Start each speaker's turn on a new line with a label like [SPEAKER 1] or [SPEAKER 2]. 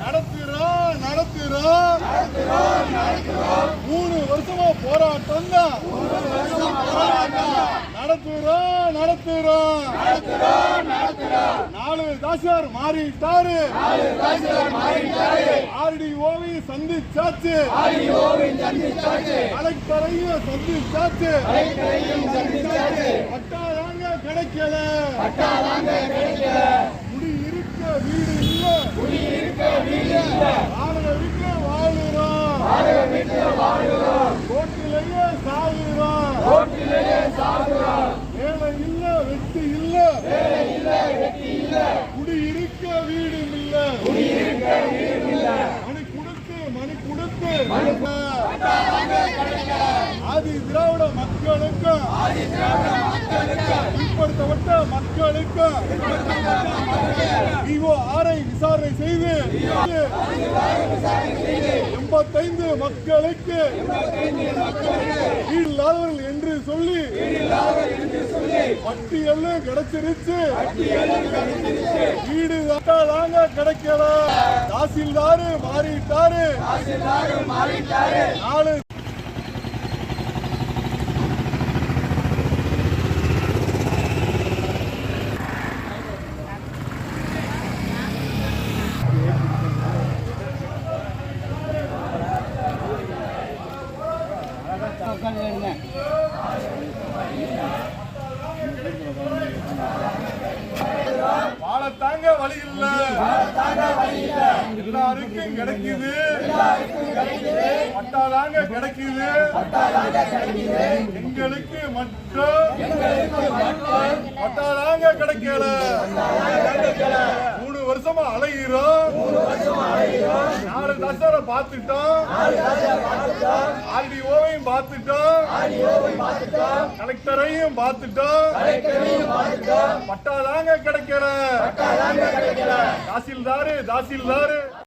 [SPEAKER 1] நடத்துறோம் நடத்துகிறோம் மூணு வருஷமா போராட்டம் தான். நடத்துறோம் நடத்துறோம் நாலு தாசியார் மாறிட்டாரு. ஆர்டிஓவை சந்திச்சாச்சு. கலெக்டரையும் சந்திச்சாச்சு. பட்டாதாங்க கிடைக்கல. குடி இருக்க வீடு இல்ல குடி இருக்க வீடு இல்ல வாடகை வீட்டுல வாழுறோம் ரோட்டிலேயே சாகுறோம் ரோட்டிலேயே சாகுறோம் வேலை இல்ல. வெட்டி இல்ல. வேலை இல்ல வெட்டி இல்ல. குடி இருக்க வீடு இல்ல. குடி இருக்க வீடு இல்ல மணி கொடுத்து மணி கொடுத்து. ஆதி திராவிட மக்களுக்கும் ஆதி திராவிட மக்களுக்கும் மக்களுக்கு மக்களுக்கும் ஆரை விசாரணை செய்து எண்பத்தைந்து மக்களுக்கு இல்லாதவர்கள் என்று சொல்லி பட்டியல் கிடைச்சிருச்சு. வீடு தாங்க கிடைக்கல. தாசில்தாரு மாறிட்டாரு. நாலு வாழத்தாங்க வழி இல்ல எல்லாருக்கும் கிடைக்குது. பட்டாதாங்க கிடைக்குது. எங்களுக்கு மட்டும் பட்டாதாங்க கிடைக்கல. மூணு வருஷமா அலைகிறோம் நாலு தசரை பார்த்துட்டோம். ஆர்டிஓவையும் பார்த்துட்டோம். கலெக்டரையும் பார்த்துட்டோம். பட்டாதாங்க கிடைக்கல. தாசில்தாரு தாசில்தாரு.